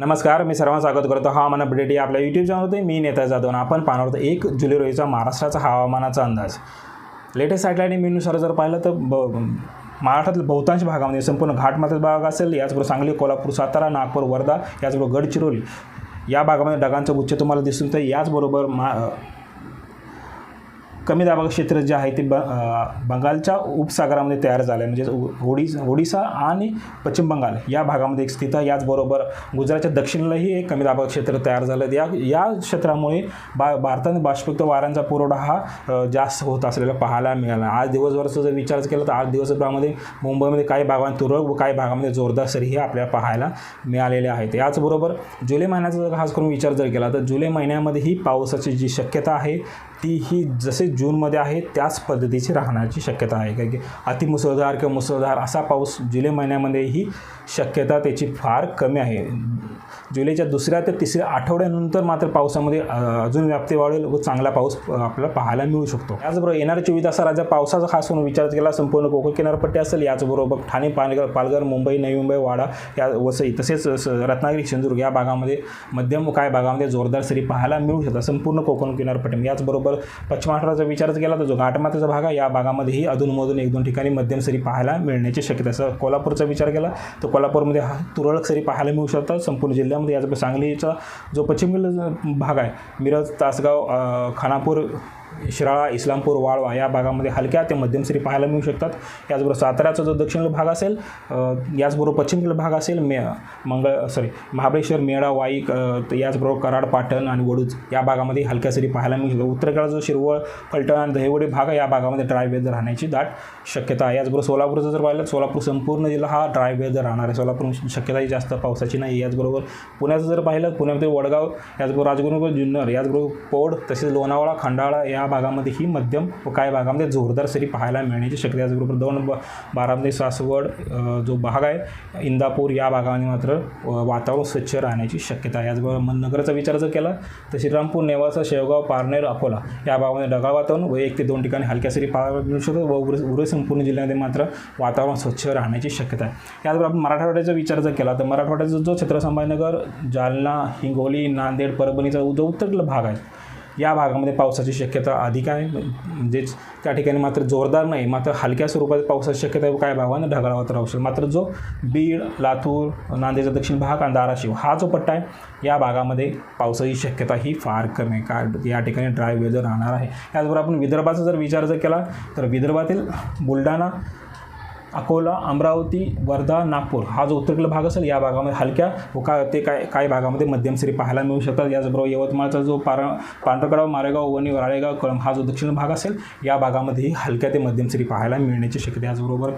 नमस्कार मी सर्वांना स्वागत करतो हवामान अपडेट या आपल्या यूट्यूब चॅनलवरती मी नेता जाधव आणि आपण पाहणार होतो एक जुलै रोजीचा महाराष्ट्राचा हवामानाचा अंदाज. लेटेस्ट सॅटेलाईट इम्युनुसार जर पाहिलं तर ब महाराष्ट्रातील बहुतांश भागामध्ये संपूर्ण घाटमातील भाग असेल. याचबरोबर सांगली कोल्हापूर सातारा नागपूर वर्धा याचबरोबर गडचिरोली या भागामध्ये ढगांचं गुच्छ तुम्हाला दिसून तर याचबरोबर मा कमी दाबाचं क्षेत्र जे आहे ते ब बंगालच्या उपसागरामध्ये तयार झालं आहे म्हणजेच ओडिस ओडिसा आणि पश्चिम बंगाल या भागामध्ये एक स्थित आहे. याचबरोबर गुजरातच्या दक्षिणेलाही एक कमी दाबाचं क्षेत्र तयार झालं. आहे. या या क्षेत्रामुळे बा भारताने बाष्पयुक्त वाऱ्यांचा पुरवठा हा जास्त होत असलेला पाहायला मिळाला. आज दिवसभराचा जर विचार केला तर आज दिवसभरामध्ये मुंबईमध्ये काही भागामध्ये तुरळक व काही भागामध्ये जोरदार सरीही आपल्याला पाहायला मिळालेले आहेत. याचबरोबर जुलै महिन्याचा जर खास करून विचार जर केला तर जुलै महिन्यामध्येही पावसाची जी शक्यता आहे ती ही जसे जूनमध्ये आहे त्याच पद्धतीची राहण्याची शक्यता आहे. कारण की अतिमुसळधार किंवा मुसळधार असा पाऊस जुलै महिन्यामध्येही शक्यता त्याची फार कमी आहे. जुलैच्या दुसऱ्या ते तिसऱ्या आठवड्यानंतर मात्र पावसामध्ये अजून व्याप्ती वाढेल व चांगला पाऊस आपल्याला पाहायला मिळू शकतो. त्याचबरोबर येणाऱ्या चोवीस तासा राज्यात पावसाचा खास करून विचार केला संपूर्ण कोकण किनारपट्टी असेल याचबरोबर ठाणे पालघर पालघर मुंबई नवी मुंबई वाडा या वसई तसेच रत्नागिरी सिंधुदुर्ग या भागामध्ये मध्यम काय भागामध्ये जोरदार सरी पाहायला मिळू शकतात संपूर्ण कोकण किनारपट्टी. याचबरोबर पश्चिम महाराष्ट्राचा विचारच केला तर जो घाटमाथ्याचा भाग आहे या भागामध्येही अधूनमधून एक दोन ठिकाणी मध्यम सरी पाहायला मिळण्याची शक्यता असं कोल्हापूरचा विचार केला तर कोल्हापूरमध्ये हा तुरळक सरी पाहायला मिळू शकतात. संपूर्ण जिल्ह्यामध्ये याचा सांगलीचा जो पश्चिम भाग आहे मिरज तासगाव खानापूर शिराळा इस्लामपूर वाळवा या भागामध्ये हलक्या ते मध्यम सरी पाहायला मिळू शकतात. याचबरोबर साताऱ्याचा जो दक्षिणेकडील भाग असेल याचबरोबर पश्चिमेकडील भाग असेल मे मंगळ सॉरी महाबळेश्वर मेळा वाईक याचबरोबर कराड पाटण आणि वडूज या भागामध्ये हलक्या सरी पाहायला मिळू शकतात. उत्तरेकडे जो शिरवळ फलटण आणि दहिवडी भाग आहे या भागामध्ये ड्राय वेदर राहण्याची दाट शक्यता आहे. याचबरोबर सोलापूरचं जर पाहिलं सोलापूर संपूर्ण जिल्हा हा ड्राय वेदर राहणार आहे. सोलापूर शक्यताही जास्त पावसाची नाही. याचबरोबर पुण्याचं जर पाहिलं पुण्यामध्ये वडगाव याचबरोबर राजगुरुनगर जुन्नर याचबरोबर पोड तसेच लोणावळा खंडाळा या भागामध्ये ही मध्यम व काही भागामध्ये म्हणजे जोरदार सरी पाहायला मिळण्याची शक्यता आहे. याचबरोबर ब- बारामती सासवड जो भाग आहे इंदापूर या भागामध्ये मात्र वातावरण स्वच्छ राहण्याची शक्यता आहे. याचबरोबर मननगरचा विचार जर केला तर श्रीरामपूर नेवासा शेवगाव पारनेर अकोला या भागामध्ये ढगाळ वातावरण व एक ते दोन ठिकाणी हलक्या सरी पाहायला मिळू शकतो व उर उर्वरित संपूर्ण जिल्ह्यामध्ये मात्र वातावरण स्वच्छ राहण्याची शक्यता आहे. याचबरोबर आपण मराठवाड्याचा विचार जर केला तर मराठवाड्याचा जो छत्रसंभाजीनगर जालना हिंगोली नांदेड परभणीचा जो उत्तर भाग आहे या भागामध्ये पावसाची शक्यता अधिक आहे. म्हणजेच त्या ठिकाणी मात्र जोरदार नाही मात्र हलक्या स्वरूपात पावसाची शक्यता काय काही भागामध्ये ढगाळावर राहू मात्र जो बीड लातूर नांदेडचा दक्षिण भाग आणि धाराशिव हा जो पट्टा आहे या भागामध्ये पावसाची शक्यता ही फार कमी आहे. कारण या ठिकाणी ड्राय वेदर राहणार आहे. त्याचबरोबर आपण विदर्भाचा जर विचार जर केला तर विदर्भातील बुलढाणा अकोला अमरावती वर्धा नागपूर हा जो उत्तरेकडील भाग असेल या भागामध्ये हलक्या व का ते काय काही भागामध्ये मध्यम सरी पाहायला मिळू शकतात. याचबरोबर यवतमाळचा जो पार पांढरकडाव मारेगाव वणी राळेगाव कळंब हा जो दक्षिण भाग असेल या भागामध्येही हलक्या ते मध्यम सरी पाहायला मिळण्याची शक्यता याचबरोबर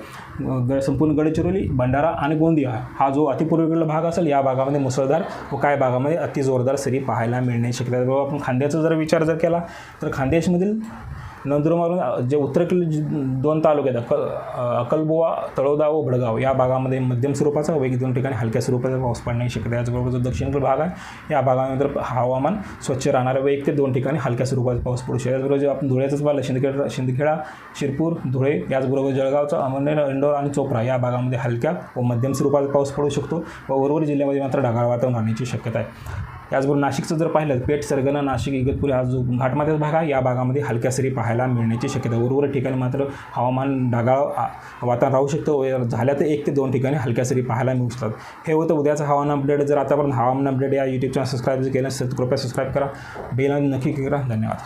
ग संपूर्ण गडचिरोली भंडारा आणि गोंदिया हा जो अतिपूर्वेकडील भाग असेल या भागामध्ये मुसळधार व काही भागामध्ये अतिजोरदार सरी पाहायला मिळण्याची शक्यता त्याचबरोबर आपण खांद्याचा जर विचार जर केला तर खानदेशमधील नंदुरबारून जे उत्तरेकडील दोन तालुके आहेत अकल अकलबुवा तळोदा व भडगाव या भागामध्ये मध्यम स्वरूपाचा व एक दोन ठिकाणी हलक्या स्वरूपाचा पाऊस पडण्याची शक्यता याचबरोबर जो दक्षिणेकडील भाग आहे या भागामध्ये हवामान स्वच्छ राहणार आहे व एक ते दोन ठिकाणी हलक्या स्वरूपाचा पाऊस पडू शकतो. याचबरोबर जे आपण धुळ्याचाच पाहिलं शिंदखेडा शिंदखेडा शिरपूर धुळे याचबरोबर जळगावचा अमरनेर इंडोर आणि चोप्रा या भागामध्ये हलक्या व मध्यम स्वरूपाचा पाऊस पडू शकतो व उर्वरित जिल्ह्यामध्ये मात्र ढगाळ वातावरण राहण्याची शक्यता आहे. याचबरोबर नाशिकचं जर पाहिलं तर पेठ सरगणा नाशिक इगतपुरी हा जो घाटमाथ्याचा भाग आहे या भागामध्ये हलक्या सरी पाहायला मिळण्याची शक्यता उर्वर उर्वरित ठिकाणी मात्र हवामान ढगाळ वातावरण राहू शकतं. झाल्या तर एक ते दोन ठिकाणी हलक्या सरी पाहायला मिळू शकतात हे होतं उद्याचं हवामान अपडेट जर आतापर्यंत हवामान अपडेट या यूट्यूब चॅनल सबस्क्राईब केलं तर कृपया सबस्क्राईब करा. बेल नक्की करा. धन्यवाद.